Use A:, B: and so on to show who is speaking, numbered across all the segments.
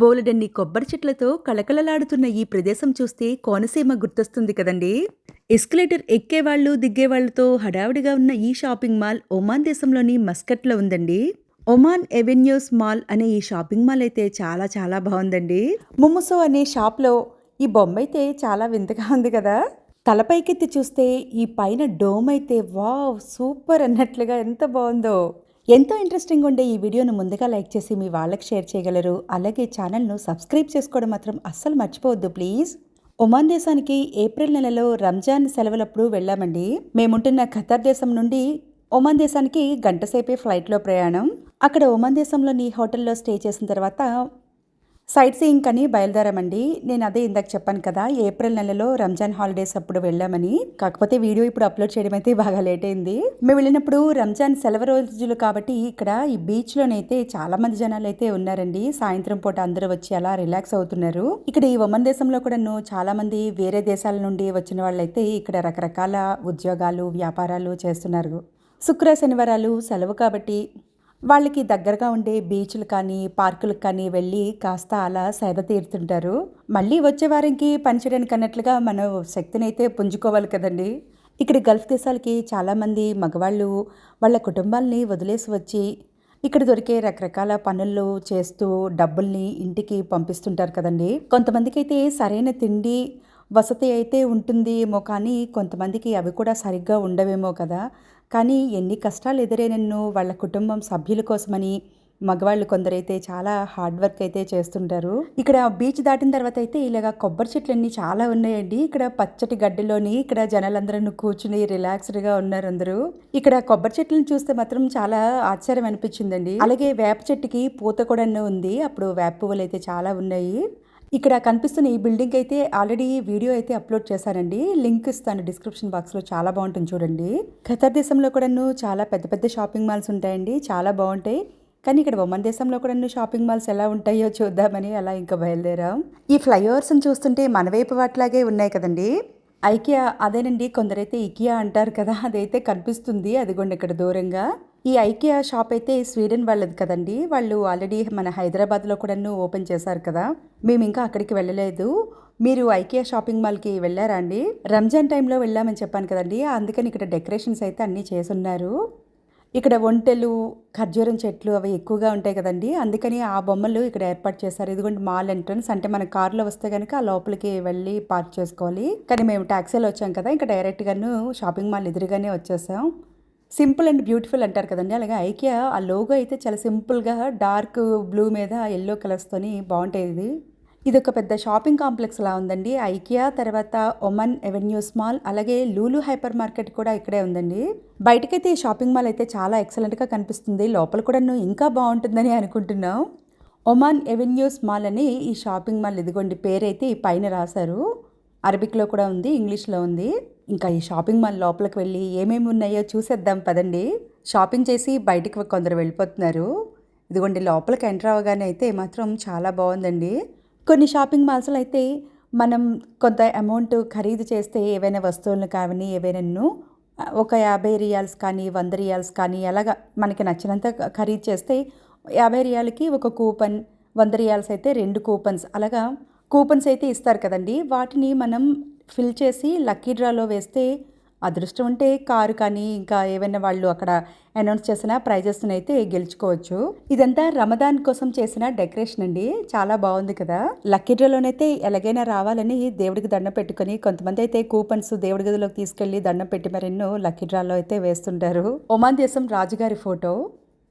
A: బోలెడన్ని కొబ్బరి చెట్లతో కళకళలాడుతున్న ఈ ప్రదేశం చూస్తే కోనసీమ గుర్తొస్తుంది కదండి. ఎస్కలేటర్ ఎక్కేవాళ్ళు దిగ్గేవాళ్ళతో హడావిడిగా ఉన్న ఈ షాపింగ్ మాల్ ఒమాన్ దేశంలోని మస్కట్లో ఉందండి. ఒమాన్ ఎవెన్యూస్ మాల్ అనే ఈ షాపింగ్ మాల్ అయితే చాలా చాలా బాగుందండి. ముమ్ముసో అనే షాప్లో ఈ బొమ్మ అయితే చాలా వింతగా ఉంది కదా. తలపైకెత్తి చూస్తే ఈ పైన డోమ్ అయితే వావ్ సూపర్ అన్నట్లుగా ఎంత బాగుందో. ఎంతో ఇంట్రెస్టింగ్ ఉండే ఈ వీడియోను ముందుగా లైక్ చేసి మీ వాళ్ళకి షేర్ చేయగలరు. అలాగే ఛానల్ను సబ్స్క్రైబ్ చేసుకోవడం మాత్రం అస్సలు మర్చిపోవద్దు ప్లీజ్. ఒమాన్ దేశానికి ఏప్రిల్ నెలలో రంజాన్ సెలవులప్పుడు వెళ్ళామండి. మేముంటున్న ఖతార్ దేశం నుండి ఒమాన్ దేశానికి గంటసేపే ఫ్లైట్లో ప్రయాణం. అక్కడ ఒమాన్ దేశంలోని హోటల్లో స్టే చేసిన తర్వాత సైట్ సీయింగ్ అని బయలుదేరామండి. నేను అదే ఇందాక చెప్పాను కదా ఏప్రిల్ నెలలో రంజాన్ హాలిడేస్ అప్పుడు వెళ్ళామని. కాకపోతే వీడియో ఇప్పుడు అప్లోడ్ చేయడం అయితే బాగా లేట్ అయింది. మేము వెళ్ళినప్పుడు రంజాన్ సెలవు రోజులు కాబట్టి ఇక్కడ ఈ బీచ్లోనైతే చాలా మంది జనాలు అయితే ఉన్నారండి. సాయంత్రం పూట అందరూ వచ్చి అలా రిలాక్స్ అవుతున్నారు. ఇక్కడ ఈ ఒమన్ దేశంలో కూడా చాలా మంది వేరే దేశాల నుండి వచ్చిన వాళ్ళైతే ఇక్కడ రకరకాల ఉద్యోగాలు వ్యాపారాలు చేస్తున్నారు. శుక్ర శనివారాలు సెలవు కాబట్టి వాళ్ళకి దగ్గరగా ఉండే బీచ్లు కానీ పార్కులకు కానీ వెళ్ళి కాస్త అలా సేద తీరుతుంటారు. మళ్ళీ వచ్చే వారికి పనిచేయడానికి అన్నట్లుగా మన శక్తిని అయితే పుంజుకోవాలి కదండి. ఇక్కడ గల్ఫ్ దేశాలకి చాలామంది మగవాళ్ళు వాళ్ళ కుటుంబాలని వదిలేసి వచ్చి ఇక్కడ దొరికే రకరకాల పనులు చేస్తూ డబ్బుల్ని ఇంటికి పంపిస్తుంటారు కదండి. కొంతమందికి అయితే సరైన తిండి వసతి అయితే ఉంటుందేమో కానీ కొంతమందికి అవి కూడా సరిగ్గా ఉండవేమో కదా. కానీ ఎన్ని కష్టాలు ఎదురైనన్ను వాళ్ళ కుటుంబం సభ్యుల కోసమని మగవాళ్ళు కొందరైతే చాలా హార్డ్ వర్క్ అయితే చేస్తుంటారు. ఇక్కడ బీచ్ దాటిన తర్వాత అయితే ఇలాగ కొబ్బరి చెట్లు అన్ని చాలా ఉన్నాయండి. ఇక్కడ పచ్చటి గడ్డిలోని ఇక్కడ జనాలందరూ కూర్చుని రిలాక్స్డ్గా ఉన్నారు అందరూ. ఇక్కడ కొబ్బరి చెట్లను చూస్తే మాత్రం చాలా ఆశ్చర్యం అనిపించిందండి. అలాగే వేప చెట్టుకి పూత కూడా ఉంది. అప్పుడు వేప పువ్వులు అయితే చాలా ఉన్నాయి. ఇక్కడ కనిపిస్తున్న ఈ బిల్డింగ్ అయితే ఆల్రెడీ వీడియో అయితే అప్లోడ్ చేశానండి లింక్ ఇస్తాను డిస్క్రిప్షన్ బాక్స్లో. చాలా బాగుంటుంది చూడండి. ఖతర్ దేశంలో కూడా చాలా పెద్ద పెద్ద షాపింగ్ మాల్స్ ఉంటాయండి. చాలా బాగుంటాయి. కానీ ఇక్కడ ఒమన్ దేశంలో కూడా షాపింగ్ మాల్స్ ఎలా ఉంటాయో చూద్దామని అలా ఇంకా బయలుదేరాం. ఈ ఫ్లైఓవర్స్ని చూస్తుంటే మన వైపు వాటిలాగే ఉన్నాయి కదండి. ఐకియా అదేనండి. కొందరైతే ఇకియా అంటారు కదా. అదైతే కనిపిస్తుంది. అదిగోండి ఇక్కడ దూరంగా. ఈ ఐకియా షాప్ అయితే స్వీడన్ వాళ్ళది కదండి. వాళ్ళు ఆల్రెడీ మన హైదరాబాద్లో కూడా ఓపెన్ చేశారు కదా. మేము ఇంకా అక్కడికి వెళ్ళలేదు. మీరు ఐకియా షాపింగ్ మాల్కి వెళ్ళారా అండి? రంజాన్ టైంలో వెళ్ళామని చెప్పాను కదండి. అందుకని ఇక్కడ డెకరేషన్స్ అయితే అన్నీ చేసున్నారు. ఇక్కడ ఒంటెలు ఖర్జూరం చెట్లు అవి ఎక్కువగా ఉంటాయి కదండి. అందుకని ఆ బొమ్మలు ఇక్కడ ఏర్పాటు చేశారు. ఇదిగోండి మాల్ ఎంట్రన్స్. అంటే మన కార్లో వస్తే కనుక ఆ లోపలికి వెళ్ళి పార్క్ చేసుకోవాలి. కానీ మేము ట్యాక్సీలో వచ్చాం కదా. ఇంకా డైరెక్ట్గాను షాపింగ్ మాల్ ఎదురుగానే వచ్చేసాం. సింపుల్ అండ్ బ్యూటిఫుల్ అంటారు కదండి. అలాగే ఐకియా ఆ లోగో అయితే చాలా సింపుల్గా డార్క్ బ్లూ మీద ఎల్లో కలర్స్తోని బాగుంటాయి ఇది ఒక పెద్ద షాపింగ్ కాంప్లెక్స్ లా ఉందండి. ఐకియా తర్వాత ఒమన్ ఎవెన్యూస్ మాల్ అలాగే లూలు హైపర్ మార్కెట్ కూడా ఇక్కడే ఉందండి. బయటకైతే ఈ షాపింగ్ మాల్ అయితే చాలా ఎక్సలెంట్గా కనిపిస్తుంది. లోపల కూడా ఇంకా బాగుంటుందని అనుకుంటున్నాం. ఒమాన్ ఎవెన్యూస్ మాల్ అని ఈ షాపింగ్ మాల్ ఇదిగోండి పేరైతే ఈ పైన రాశారు. అరబిక్లో కూడా ఉంది ఇంగ్లీష్లో ఉంది. ఇంకా ఈ షాపింగ్ మాల్ లోపలికి వెళ్ళి ఏమేమి ఉన్నాయో చూసేద్దాం పదండి. షాపింగ్ చేసి బయటికి కొందరు వెళ్ళిపోతున్నారు. ఇదిగోండి లోపలికి ఎంటర్ అవ్వగానే అయితే మాత్రం చాలా బాగుందండి. కొన్ని షాపింగ్ మాల్స్లో అయితే మనం కొంత అమౌంట్ ఖరీదు చేస్తే ఏవైనా వస్తువులను కానీ ఏవైనా ఒక యాభై రియాల్స్ కానీ వంద రియాల్స్ కానీ అలాగ మనకి నచ్చినంత ఖరీదు చేస్తే యాభై రియాలకి ఒక కూపన్ వంద రియాల్స్ అయితే రెండు కూపన్స్ అలాగా కూపన్స్ అయితే ఇస్తారు కదండి. వాటిని మనం ఫిల్ చేసి లక్కీ డ్రాలో వేస్తే అదృష్టం ఉంటే కారు కానీ ఇంకా ఏవైనా వాళ్ళు అక్కడ అనౌన్స్ చేసిన ప్రైజెస్ని అయితే గెలుచుకోవచ్చు. ఇదంతా రమదాన్ కోసం చేసిన డెకరేషన్ అండి. చాలా బాగుంది కదా. లక్కీ డ్రాలోనైతే ఎలాగైనా రావాలని దేవుడికి దండం పెట్టుకుని కొంతమంది అయితే కూపన్స్ దేవుడి గదిలోకి తీసుకెళ్ళి దండం పెట్టి మరెన్నో లక్కీ డ్రాలో అయితే వేస్తుంటారు. ఒమాన్ దేశం రాజుగారి ఫోటో.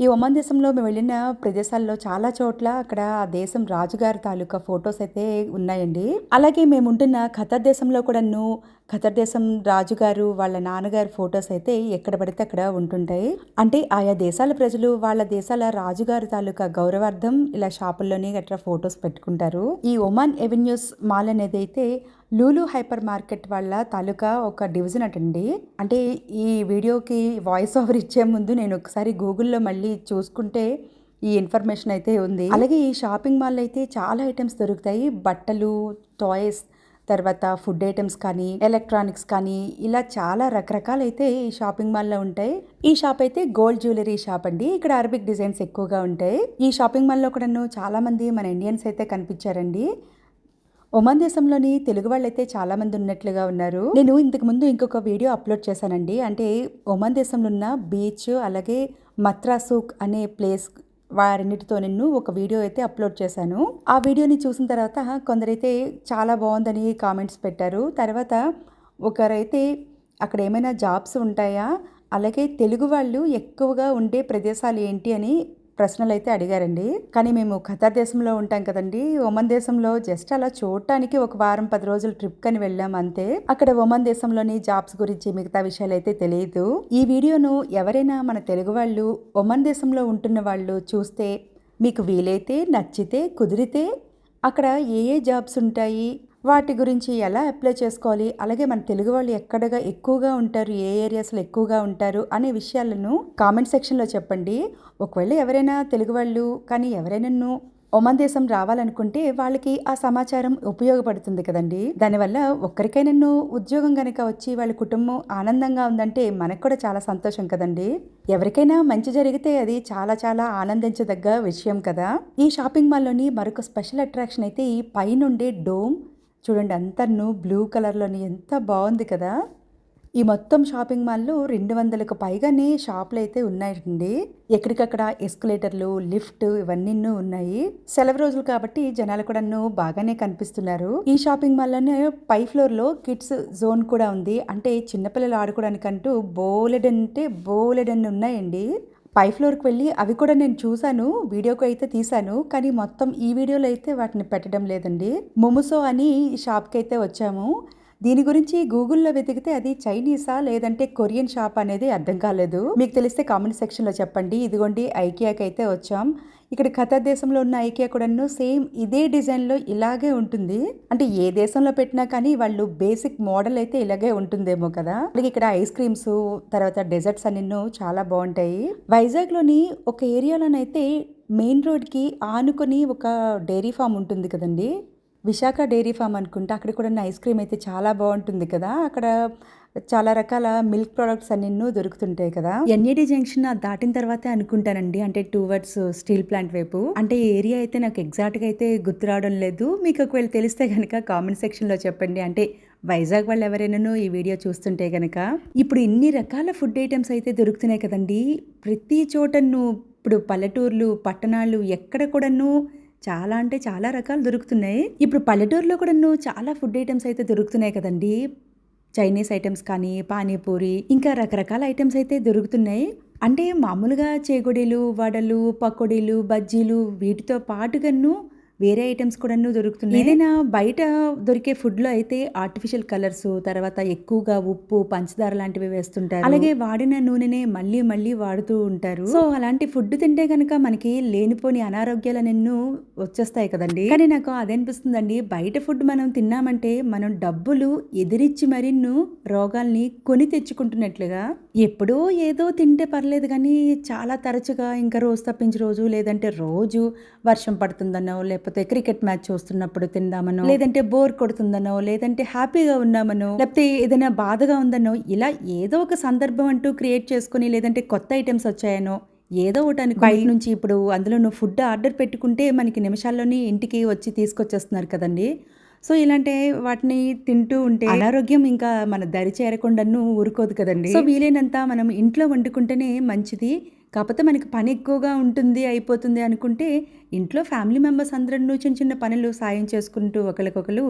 A: ఈ ఒమాన్ దేశంలో మేము వెళ్ళిన ప్రదేశాల్లో చాలా చోట్ల అక్కడ ఆ దేశం రాజుగారి తాలూకా ఫొటోస్ అయితే ఉన్నాయండి. అలాగే మేము ఉంటున్న ఖతర్ దేశంలో కూడాను ఖతర్ దేశం రాజుగారు వాళ్ళ నాన్నగారి ఫొటోస్ అయితే ఎక్కడ పడితే అక్కడ ఉంటుంటాయి. అంటే ఆయా దేశాల ప్రజలు వాళ్ళ దేశాల రాజుగారి తాలూకా గౌరవార్థం ఇలా షాపుల్లోనే గట్రా ఫొటోస్ పెట్టుకుంటారు. ఈ ఒమాన్ ఎవెన్యూస్ మాల్ అనేది అయితే లూలు హైపర్ మార్కెట్ వాళ్ళ తాలూకా ఒక డివిజన్ అటండి. అంటే ఈ వీడియోకి వాయిస్ ఓవర్ ఇచ్చే ముందు నేను ఒకసారి గూగుల్లో మళ్ళీ చూసుకుంటే ఈ ఇన్ఫర్మేషన్ అయితే ఉంది. అలాగే ఈ షాపింగ్ మాల్ అయితే చాలా ఐటమ్స్ దొరుకుతాయి. బట్టలు టాయ్స్ తర్వాత ఫుడ్ ఐటమ్స్ కానీ ఎలక్ట్రానిక్స్ కానీ ఇలా చాలా రకరకాలైతే ఈ షాపింగ్ మాల్లో ఉంటాయి. ఈ షాప్ అయితే గోల్డ్ జ్యువెలరీ షాప్ అండి. ఇక్కడ అరబిక్ డిజైన్స్ ఎక్కువగా ఉంటాయి. ఈ షాపింగ్ మాల్లో కూడాను చాలా మంది మన ఇండియన్స్ అయితే కనిపించారండి. ఒమాన్ దేశంలోని తెలుగు వాళ్ళైతే చాలా మంది ఉన్నట్లుగా ఉన్నారు. నేను ఇంతకు ముందు ఇంకొక వీడియో అప్లోడ్ చేశానండి. అంటే ఒమాన్ దేశంలో ఉన్న బీచ్ అలాగే మత్రాసూక్ అనే ప్లేస్ వారిన్నిటితో నేను ఒక వీడియో అయితే అప్లోడ్ చేశాను. ఆ వీడియోని చూసిన తర్వాత కొందరైతే చాలా బాగుందని కామెంట్స్ పెట్టారు. తర్వాత ఒకరైతే అక్కడ ఏమైనా జాబ్స్ ఉంటాయా? అలాగే తెలుగు వాళ్ళు ఎక్కువగా ఉండే ప్రదేశాలు ఏంటి అని ప్రశ్నలు అయితే అడిగారండి. కానీ మేము ఖతార్ దేశంలో ఉంటాం కదండి. ఒమన్ దేశంలో జస్ట్ అలా చూడటానికి ఒక వారం పది రోజులు ట్రిప్ కని వెళ్ళాం అంతే. అక్కడ ఒమన్ దేశంలోని జాబ్స్ గురించి మిగతా విషయాలు అయితే తెలియదు. ఈ వీడియోను ఎవరైనా మన తెలుగు వాళ్ళు ఒమన్ దేశంలో ఉంటున్న వాళ్ళు చూస్తే మీకు వీలైతే నచ్చితే కుదిరితే అక్కడ ఏ ఏ జాబ్స్ ఉంటాయి? వాటి గురించి ఎలా అప్లై చేసుకోవాలి? అలాగే మన తెలుగు వాళ్ళు ఎక్కడగా ఎక్కువగా ఉంటారు? ఏ ఏరియాస్లో ఎక్కువగా ఉంటారు? అనే విషయాలను కామెంట్ సెక్షన్లో చెప్పండి. ఒకవేళ ఎవరైనా తెలుగు వాళ్ళు కానీ ఎవరైనా ఒమన్ దేశం రావాలనుకుంటే వాళ్ళకి ఆ సమాచారం ఉపయోగపడుతుంది కదండి. దానివల్ల ఒక్కరికైనా ఉద్యోగం కనుక వచ్చి వాళ్ళ కుటుంబం ఆనందంగా ఉందంటే మనకు కూడా చాలా సంతోషం కదండి. ఎవరికైనా మంచి జరిగితే అది చాలా చాలా ఆనందించదగ్గ విషయం కదా. ఈ షాపింగ్ మాల్లోని మరొక స్పెషల్ అట్రాక్షన్ అయితే ఈ పైనుండే డోమ్ చూడండి అంతను బ్లూ కలర్లోని ఎంత బాగుంది కదా. ఈ మొత్తం షాపింగ్ మాల్లో రెండు వందలకు పైగానే షాపులు అయితే ఉన్నాయండి. ఎక్కడికక్కడ ఎస్కలేటర్లు లిఫ్ట్ ఇవన్నీ ఉన్నాయి. సెలవు రోజులు కాబట్టి జనాలు కూడా బాగానే కనిపిస్తున్నారు. ఈ షాపింగ్ మాల్లోనే పై ఫ్లోర్లో కిడ్స్ జోన్ కూడా ఉంది. అంటే చిన్నపిల్లలు ఆడుకోవడానికంటూ బోలెడ్ అంటే బోలెడ్ ఉన్నాయండి. పై ఫ్లోర్కి వెళ్ళి అవి కూడా నేను చూశాను వీడియోకి అయితే తీశాను కానీ మొత్తం ఈ వీడియోలో అయితే వాటిని పెట్టడం లేదండి. మొముసో అని షాప్కి అయితే వచ్చాము. దీని గురించి గూగుల్లో వెతికితే అది చైనీసా లేదంటే కొరియన్ షాప్ అనేది అర్థం కాలేదు. మీకు తెలిస్తే కామెంట్ సెక్షన్లో చెప్పండి. ఇదిగోండి ఐకియాకి అయితే వచ్చాం. ఇక్కడ ఖతర్ దేశంలో ఉన్న ఐకియా కూడాను సేమ్ ఇదే డిజైన్లో ఇలాగే ఉంటుంది. అంటే ఏ దేశంలో పెట్టినా కానీ వాళ్ళు బేసిక్ మోడల్ అయితే ఇలాగే ఉంటుందేమో కదా. అలాగే ఇక్కడ ఐస్ క్రీమ్స్ తర్వాత డెజర్ట్స్ అన్ని చాలా బాగుంటాయి. వైజాగ్లోని ఒక ఏరియాలోనైతే మెయిన్ రోడ్కి ఆనుకొని ఒక డైరీ ఫామ్ ఉంటుంది కదండి. విశాఖ డైరీ ఫామ్ అనుకుంటా అక్కడ కూడా ఐస్ క్రీమ్ అయితే చాలా బాగుంటుంది కదా. అక్కడ చాలా రకాల మిల్క్ ప్రోడక్ట్స్ అన్నీ దొరుకుతుంటాయి కదా. ఎన్ఏడి జంక్షన్ దాటిన తర్వాతే అనుకుంటానండి. అంటే టువర్డ్స్ స్టీల్ ప్లాంట్ వైపు. అంటే ఏరియా అయితే నాకు ఎగ్జాక్ట్గా అయితే గుర్తు రావడం లేదు. మీకు ఒకవేళ తెలిస్తే కనుక కామెంట్ సెక్షన్లో చెప్పండి. అంటే వైజాగ్ వాళ్ళు ఎవరైనా ఈ వీడియో చూస్తుంటే కనుక ఇప్పుడు ఇన్ని రకాల ఫుడ్ ఐటమ్స్ అయితే దొరుకుతున్నాయి కదండి. ప్రతి చోటను ఇప్పుడు పల్లెటూర్లు పట్టణాలు ఎక్కడ కూడాను చాలా అంటే చాలా రకాలు దొరుకుతున్నాయి. ఇప్పుడు పల్లెటూరులో కూడా చాలా ఫుడ్ ఐటమ్స్ అయితే దొరుకుతున్నాయి కదండి. చైనీస్ ఐటమ్స్ కానీ పానీపూరి ఇంకా రకరకాల ఐటమ్స్ అయితే దొరుకుతున్నాయి. అంటే మామూలుగా చేగొడీలు వడలు పకోడీలు బజ్జీలు వీటితో పాటుగాను వేరే ఐటమ్స్ కూడా దొరుకుతున్నాయి? ఏదైనా బయట దొరికే ఫుడ్లో అయితే ఆర్టిఫిషియల్ కలర్స్ తర్వాత ఎక్కువగా ఉప్పు పంచదార లాంటివి వేస్తుంటారు. అలాగే వాడిన నూనెనే మళ్ళీ మళ్ళీ వాడుతూ ఉంటారు. సో అలాంటి ఫుడ్ తింటే కనుక మనకి లేనిపోని అనారోగ్యాలు నిన్ను వచ్చేస్తాయి కదండి. కానీ నాకు అదనిపిస్తుందండి బయట ఫుడ్ మనం తిన్నామంటే మనం డబ్బులు ఎదిరిచ్చి మరిన్ను రోగాల్ని కొని తెచ్చుకుంటున్నట్లుగా ఎప్పుడో ఏదో తింటే పర్లేదు కానీ చాలా తరచుగా ఇంకా రోజు తప్పించి రోజు లేదంటే రోజు వర్షం పడుతుందనో లేకపోతే క్రికెట్ మ్యాచ్ చూస్తున్నప్పుడు తిందామనో లేదంటే బోర్ కొడుతుందనో లేదంటే హ్యాపీగా ఉన్నామనో లేకపోతే ఏదైనా బాధగా ఉందనో ఇలా ఏదో ఒక సందర్భం అంటూ క్రియేట్ చేసుకుని లేదంటే కొత్త ఐటమ్స్ వచ్చాయనో ఏదో ఒకటి బయట నుంచి ఇప్పుడు అందులో నువ్వు ఫుడ్ ఆర్డర్ పెట్టుకుంటే మనకి నిమిషాల్లోనే ఇంటికి వచ్చి తీసుకొచ్చేస్తున్నారు కదండి. సో ఇలాంటి వాటిని తింటూ ఉంటే అనారోగ్యం ఇంకా మన దరి చేరకుండాను ఊరుకోదు కదండి. సో వీలైనంత మనం ఇంట్లో వండుకుంటేనే మంచిది. కాకపోతే మనకి పని ఎక్కువగా ఉంటుంది అయిపోతుంది అనుకుంటే ఇంట్లో ఫ్యామిలీ మెంబర్స్ అందరూ చిన్న చిన్న పనులు సాయం చేసుకుంటూ ఒకరికొకరు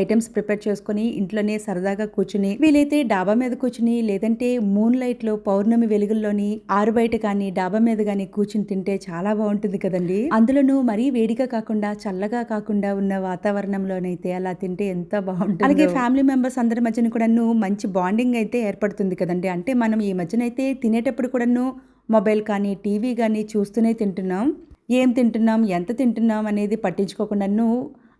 A: ఐటమ్స్ ప్రిపేర్ చేసుకొని ఇంట్లోనే సరదాగా కూర్చుని వీలైతే డాబా మీద కూర్చుని లేదంటే మూన్ లైట్లో పౌర్ణమి వెలుగుల్లోని ఆరు బయట కానీ డాబా మీద కానీ కూర్చుని తింటే చాలా బాగుంటుంది కదండి. అందులోనూ మరీ వేడిగా కాకుండా చల్లగా కాకుండా ఉన్న వాతావరణంలోనైతే అలా తింటే ఎంత బాగుంటుంది. అలాగే ఫ్యామిలీ మెంబర్స్ అందరి మధ్యన కూడాను మంచి బాండింగ్ అయితే ఏర్పడుతుంది కదండి. అంటే మనం ఈ మధ్యన అయితే తినేటప్పుడు కూడాను మొబైల్ కానీ టీవీ కానీ చూస్తూనే తింటున్నాం. ఏం తింటున్నాం? ఎంత తింటున్నాం? అనేది పట్టించుకోకుండాను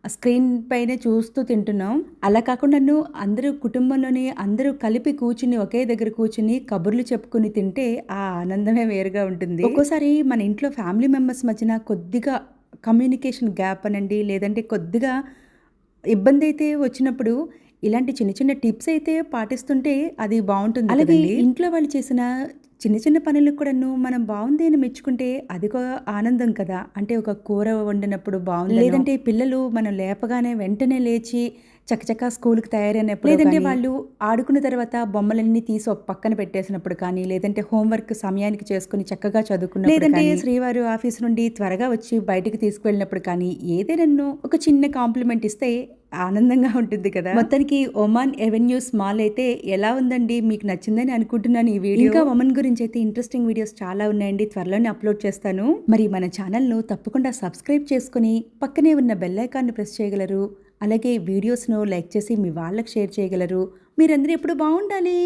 A: స్క్రీన్ పైనే చూస్తూ తింటున్నాం. అలా కాకుండా అందరూ కుటుంబంలోని అందరూ కలిపి కూర్చుని ఒకే దగ్గర కూర్చుని కబుర్లు చెప్పుకుని తింటే ఆ ఆనందమే వేరుగా ఉంటుంది. ఒక్కోసారి మన ఇంట్లో ఫ్యామిలీ మెంబర్స్ మధ్యన కొద్దిగా కమ్యూనికేషన్ గ్యాప్ అనండి లేదంటే కొద్దిగా ఇబ్బంది అయితే వచ్చినప్పుడు ఇలాంటి చిన్న చిన్న టిప్స్ అయితే పాటిస్తుంటే అది బాగుంటుంది అలాగే. ఇంట్లో వాళ్ళు చేసిన చిన్న చిన్న పనులకు కూడాను మనం బాగుంది అని మెచ్చుకుంటే అది ఒక ఆనందం కదా. అంటే ఒక కూర వండినప్పుడు బాగుంది లేదంటే పిల్లలు మనం లేపగానే వెంటనే లేచి చకచకా స్కూల్కి తయారైనప్పుడు లేదంటే వాళ్ళు ఆడుకున్న తర్వాత బొమ్మలన్నీ తీసి ఒక పక్కన పెట్టేసినప్పుడు కానీ లేదంటే హోంవర్క్ సమయానికి చేసుకుని చక్కగా చదువుకున్నప్పుడు లేదంటే శ్రీవారు ఆఫీస్ నుండి త్వరగా వచ్చి బయటికి తీసుకువెళ్ళినప్పుడు కానీ ఏదైనా ఒక చిన్న కాంప్లిమెంట్ ఇస్తే ఆనందంగా ఉంటుంది కదా? మొత్తానికి ఒమాన్ ఎవెన్యూస్ మాల్ అయితే ఎలా ఉందండి? మీకు నచ్చిందని అనుకుంటున్నాను ఈ వీడియో. ఇంకా ఒమన్ గురించి అయితే ఇంట్రెస్టింగ్ వీడియోస్ చాలా ఉన్నాయండి. త్వరలోనే అప్లోడ్ చేస్తాను. మరి మన ఛానల్ను తప్పకుండా సబ్స్క్రైబ్ చేసుకుని పక్కనే ఉన్న బెల్ ఐకాన్ని ప్రెస్ చేయగలరు. అలాగే వీడియోస్ను లైక్ చేసి మీ వాళ్ళకి షేర్ చేయగలరు. మీరందరూ ఎప్పుడు బాగుండాలి?